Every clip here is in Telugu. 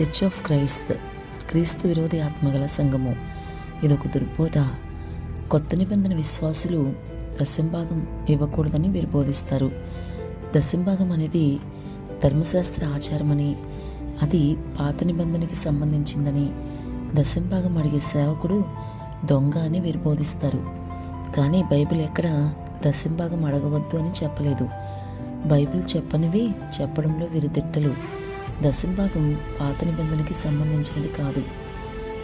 చర్చ్ ఆఫ్ క్రైస్త్ క్రీస్తు విరోధి ఆత్మగల సంఘము. ఇదొక దుర్బోధ. కొత్త నిబంధన విశ్వాసులు దశంభాగం ఇవ్వకూడదని వీరు బోధిస్తారు. దశంభాగం అనేది ధర్మశాస్త్ర ఆచారమని అది పాత నిబంధనకి సంబంధించిందని దశంభాగం అడిగే సేవకుడు దొంగ అని వీరు బోధిస్తారు. కానీ బైబిల్ ఎక్కడ దశంభాగం అడగవద్దు అని చెప్పలేదు. బైబిల్ చెప్పనివి చెప్పడంలో వీరు తిట్టలు. దశభాగం పాత నిబంధనకి సంబంధించినది కాదు.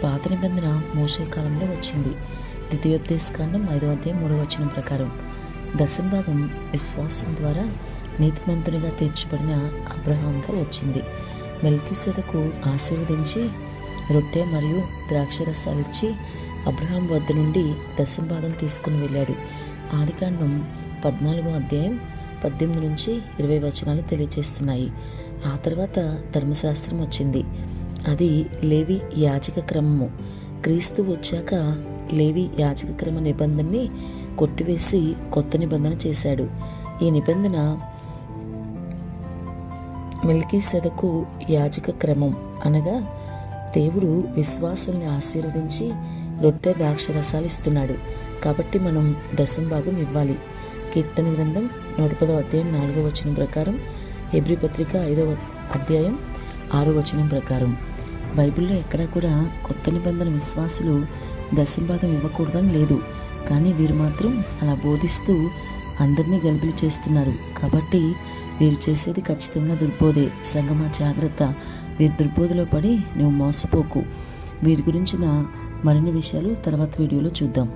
పాత నిబంధన మోసే కాలంలో వచ్చింది. ద్వితీయోపదేశకాండం ఐదో అధ్యాయం మూడో వచనం ప్రకారం దశభాగం విశ్వాసం ద్వారా నీతిమంతునిగా తీర్చబడిన అబ్రహాంగా వచ్చింది. మెల్కిసెదకు ఆశీర్వదించి రొట్టె మరియు ద్రాక్షరసాలు ఇచ్చి అబ్రహాం వద్ద నుండి దశభాగం తీసుకుని వెళ్ళాడు. ఆదికాండం పద్నాలుగో అధ్యాయం పద్దెనిమిది నుంచి ఇరవై వచనాలు తెలియజేస్తున్నాయి. ఆ తర్వాత ధర్మశాస్త్రం వచ్చింది. అది లేవి యాజక క్రమము. క్రీస్తు వచ్చాక లేవి యాజక క్రమ నిబంధనని కొట్టివేసి కొత్త నిబంధన చేశాడు. ఈ నిబంధన మిల్కీ సెదకు యాజక క్రమం అనగా దేవుడు విశ్వాసుల్ని ఆశీర్వదించి రొట్టె ద్రాక్ష రసాలు ఇస్తున్నాడు. కాబట్టి మనం దశం భాగం ఇవ్వాలి. కీర్తన గ్రంథం నూట పదో అధ్యాయం నాలుగో వచనం ప్రకారం హెబ్రి పత్రిక ఐదవ అధ్యాయం ఆరో వచనం ప్రకారం. బైబిల్లో ఎక్కడా కూడా కొత్త నిబంధన విశ్వాసులు దశంభాగం ఇవ్వకూడదని లేదు. కానీ వీరు మాత్రం అలా బోధిస్తూ అందరినీ గలిపిలు చేస్తున్నారు. కాబట్టి వీరు చేసేది ఖచ్చితంగా దుర్బోధే. సంగమా జాగ్రత్త. వీరి దుర్బోధలో పడి నువ్వు మోసపోకు. వీరి గురించిన మరిన్ని విషయాలు తర్వాత వీడియోలో చూద్దాం.